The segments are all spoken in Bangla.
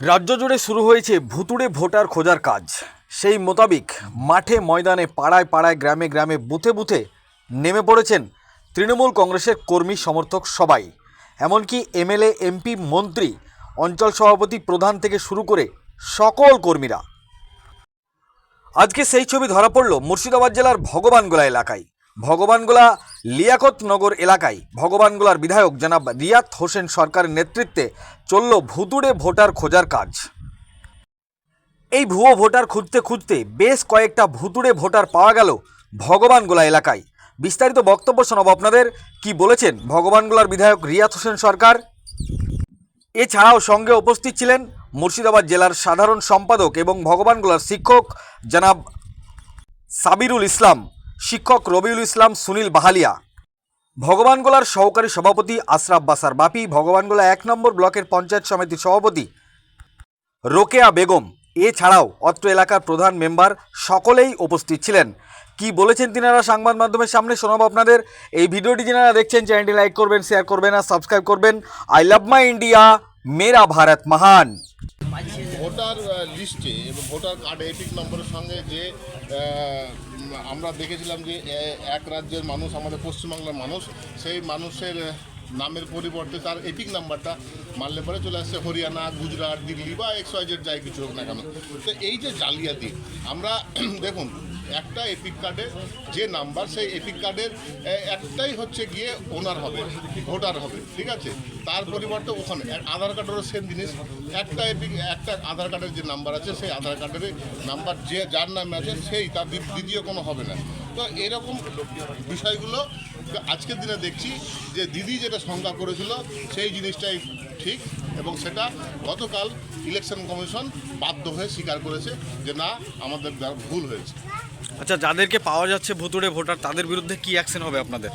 রাজ্য জুড়ে শুরু হয়েছে ভুতুড়ে ভোটার খোঁজার কাজ। সেই মোতাবিক মাঠে ময়দানে পাড়ায় পাড়ায়, গ্রামে গ্রামে, বুথে বুথে নেমে পড়েছেন তৃণমূল কংগ্রেসের কর্মী সমর্থক সবাই। এমনকি এমএলএ, এমপি, মন্ত্রী, অঞ্চল সভাপতি প্রধান থেকে শুরু করে সকল কর্মীরা। আজকে সেই ছবি ধরা পড়ল মুর্শিদাবাদ জেলার ভগবানগোলা এলাকায়। ভগবানগোলা লিয়াকতনগর এলাকায় ভগবানগোলার বিধায়ক জনাব রিয়াত হোসেন সরকারের নেতৃত্বে চলল ভুতুড়ে ভোটার খোঁজার কাজ। এই ভুয়ো ভোটার খুঁজতে খুঁজতে বেশ কয়েকটা ভুতুড়ে ভোটার পাওয়া গেল ভগবানগোলা এলাকায়। বিস্তারিত বক্তব্য শোনাব আপনাদের। কি বলেছেন ভগবানগোলার বিধায়ক রিয়াত হোসেন সরকার? এছাড়াও সঙ্গে উপস্থিত ছিলেন মুর্শিদাবাদ জেলার সাধারণ সম্পাদক এবং ভগবানগোলার শিক্ষক জনাব সাবিরুল ইসলাম। শিক্ষক রবিউল ইসলাম সুনীল বাহালিয়া। ভগবানগোলার সহকারী সভাপতি আশরাফ বাসার বাপি ভগবানগোলা এক নম্বর ব্লকের পঞ্চায়েত সমিতির সভাপতি রোকেয়া বেগম। এছাড়াও অত্র এলাকার প্রধান মেম্বার সকলেই উপস্থিত ছিলেন। কি বলেছেন তিনারা সংবাদ মাধ্যমের সামনে শোনাবো আপনাদের। এই ভিডিওটি যারা দেখছেন, চ্যানেলটি লাইক করবেন, শেয়ার করবেন আর সাবস্ক্রাইব করবেন। আই লাভ মাই ইন্ডিয়া, মেরা ভারত মহান। ভোটার লিস্টে এবং ভোটার কার্ড এপিক নম্বরের সঙ্গে যে আমরা দেখেছিলাম যে এক রাজ্যের মানুষ, আমাদের পশ্চিমবাংলার মানুষ, সেই মানুষের নামের পরিবর্তে তার এপিক নাম্বারটা মারলে পরে চলে আসছে হরিয়ানা, গুজরাট, দিল্লি বা এক্স ওয়াইজেড যাই কিছু হোক না কেন। তো এই যে জালিয়াতি, আমরা, দেখুন একটা এপিক কার্ডের যে নাম্বার সেই এপিক কার্ডের একটাই হচ্ছে গিয়ে ওনার হবে ভোটার হবে, ঠিক আছে? তার পরিবর্তে ওখানে আধার কার্ডেরও সেম জিনিস। একটা এপিক একটা আধার কার্ডের যে নাম্বার আছে, সেই আধার কার্ডের নাম্বার যে, যার নামে আছে, সেই, তার দ্বি- দ্বিতীয় কোনো হবে না। তো এরকম বিষয়গুলো আজকের দিনে দেখছি যে দিদি যেটা সংজ্ঞা করেছিল, সেই জিনিসটাই ঠিক এবং সেটা গতকাল ইলেকশন কমিশন বাধ্য হয়ে স্বীকার করেছে যে না, আমাদের ভুল হয়েছে। আচ্ছা যাদেরকে পাওয়া যাচ্ছে ভুতুড়ে ভোটার তাদের বিরুদ্ধে কি অ্যাকশন হবে আপনাদের?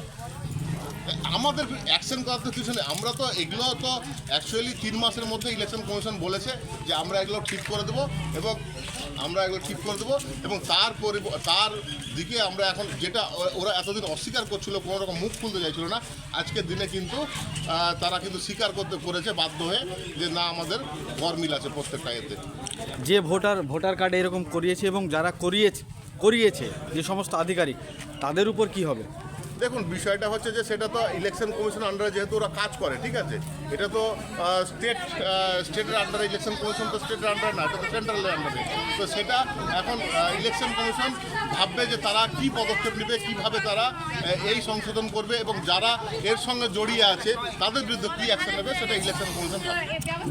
আমাদের অ্যাকশন করার তো কিছু নেই আমরা তো এগুলো তো অ্যাকচুয়ালি তিন মাসের মধ্যে ইলেকশন কমিশন বলেছে যে আমরা এগুলো ঠিক করে দেবো এবং আমরা এগুলো ঠিক করে দেবো এবং তার তার দিকে আমরা এখন যেটা ওরা এতদিন অস্বীকার করছিল কোনো রকম মুখ খুলতে চাইছিল না। আজকের দিনে কিন্তু তারা কিন্তু স্বীকার করতে করেছে বাধ্য হয়ে যে না আমাদের গরমিল আছে প্রত্যেকটা এতে। যে ভোটার ভোটার কার্ড এরকম করিয়েছে এবং যারা করিয়েছে করিয়েছে যে সমস্ত আধিকারিক তাদের উপর কি হবে? দেখুন বিষয়টা হচ্ছে যে সেটা তো ইলেকশন কমিশন আন্ডারে যেহেতু ওরা কাজ করে ঠিক আছে? এটা তো স্টেট স্টেটের আন্ডারে ইলেকশন কমিশন তো স্টেটের আন্ডারে না এটা তো সেন্ট্রালের আন্ডারে তো সেটা এখন ইলেকশন কমিশন ভাববে যে তারা কি পদক্ষেপ নেবে কীভাবে তারা এই সংশোধন করবে এবং যারা এর সঙ্গে জড়িয়ে আছে তাদের বিরুদ্ধে কী অ্যাকশন নেবে সেটা ইলেকশন কমিশন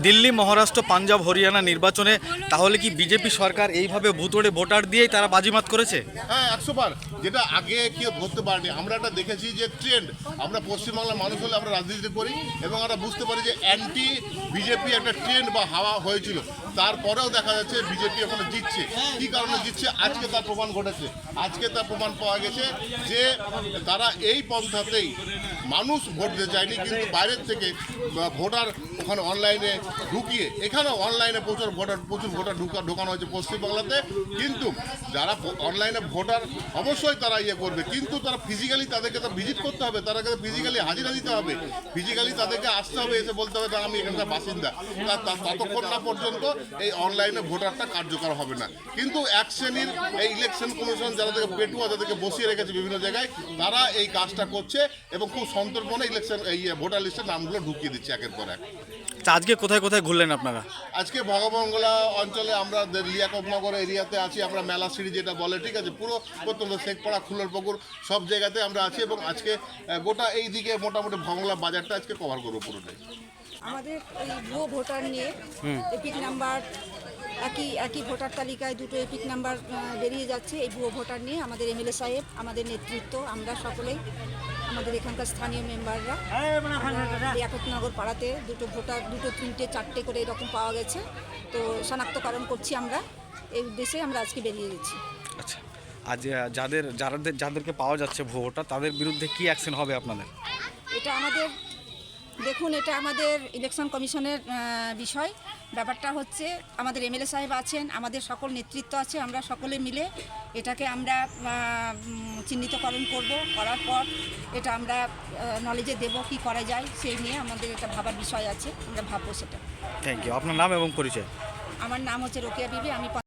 দিল্লি মহারাষ্ট্র পাঞ্জাব হরিয়ানা নির্বাচনে তাহলে কি বিজেপি সরকার এইভাবে ভুতুড়ে ভোটার দিয়েই তারা বাজিমাত করেছে? হ্যাঁ একশো বার। যেটা আগে কেউ ধরতে পারেনি আমরা একটা দেখেছি যে ট্রেন্ড আমরা পশ্চিমবাংলার মানুষ হলে আমরা রাজনীতি করি এবং আমরা বুঝতে পারি যে অ্যান্টি বিজেপি একটা ট্রেন্ড বা হাওয়া হয়েছিল। তারপরেও দেখা যাচ্ছে বিজেপি ওখানে জিতছে। কি কারণে জিতছে? আজকে তার প্রমাণ ঘটেছে। আজকে তার প্রমাণ পাওয়া গেছে যে তারা এই পন্থাতেই মানুষ ভোট দিতে চায়নি, কিন্তু বাইরের থেকে ভোটার ওখানে অনলাইনে ঢুকিয়ে এখানে অনলাইনে প্রচুর ভোটার প্রচুর ভোটার ঢুকা, ঢোকানো হয়েছে পশ্চিমবাংলাতে। কিন্তু যারা অনলাইনে ভোটার, অবশ্যই তারা ইয়ে করবে। কিন্তু তারা ফিজিক্যালি তাদেরকে তো ভিজিট করতে হবে তাদেরকে ফিজিক্যালি হাজিরা দিতে হবে। ফিজিক্যালি তাদেরকে আসতে হবে, এসে বলতে হবে, আমি এখানকার বাসিন্দা। ততক্ষণ না পর্যন্ত এই অনলাইনে ভোটারটা কার্যকর হবে না। কিন্তু এক শ্রেণির এই ইলেকশন কমিশন যাদেরকে পেটুয়া তাদেরকে বসিয়ে রেখেছে বিভিন্ন জায়গায়, তারা এই কাজটা করছে এবং খুব সন্তর্পণে ইলেকশন এই ভোটার লিস্টের নামগুলো ঢুকিয়ে দিচ্ছে একের পর এক। আজকে কোথায় কোথায় ঘুরলেন আপনারা? আজকে ভগবঙ্গলা অঞ্চলে আমরা লিয়াকতনগর এরিয়াতে আছি আমরা মেলা সিঁড়ি যেটা বলে ঠিক আছে? পুরো প্রত্যন্ত শেখপাড়া খুলর পুকুর সব জায়গাতে আমরা আছি এবং আজকে গোটা এই দিকে মোটামুটি ভগবঙ্গলা বাজারটা আজকে কভার করব পুরোটাই। আমাদের ওই ভুয়ো ভোটার নিয়ে এপিক নাম্বার একই একই ভোটার তালিকায় দুটো এপিক নাম্বার বেরিয়ে যাচ্ছে। এই ভুয়ো ভোটার নিয়ে আমাদের এমএলএ সাহেব আমাদের নেতৃত্ব আমরা সকলেই আমাদের এখানকার স্থানীয় মেম্বাররা। একক নগর পাড়াতে দুটো ভোটার দুটো তিনটে চারটে করে এরকম পাওয়া গেছে। তো শনাক্তকরণ করছি আমরা। এই উদ্দেশ্যে আমরা আজকে বেরিয়ে গেছি। আচ্ছা। আজ যাদের যাদের যাদেরকে পাওয়া যাচ্ছে ভোটার তাদের বিরুদ্ধে কি অ্যাকশন হবে আপনাদের? এটা আমাদের দেখুন এটা আমাদের ইলেকশন কমিশনের বিষয়। ব্যাপারটা হচ্ছে আমাদের এমএলএ সাহেব আছেন আমাদের সকল নেতৃত্ব আছে আমরা সকলে মিলে এটাকে আমরা চিহ্নিতকরণ করব করার পর এটা আমরা নলেজে দেব কি করা যায় সেই নিয়ে আমাদের এটা ভাবার বিষয় আছে আমরা ভাববো সেটা। থ্যাংক ইউ আপনার নাম এবং পরিচয়? আমার নাম হচ্ছে রোকেয়া বিবি আমি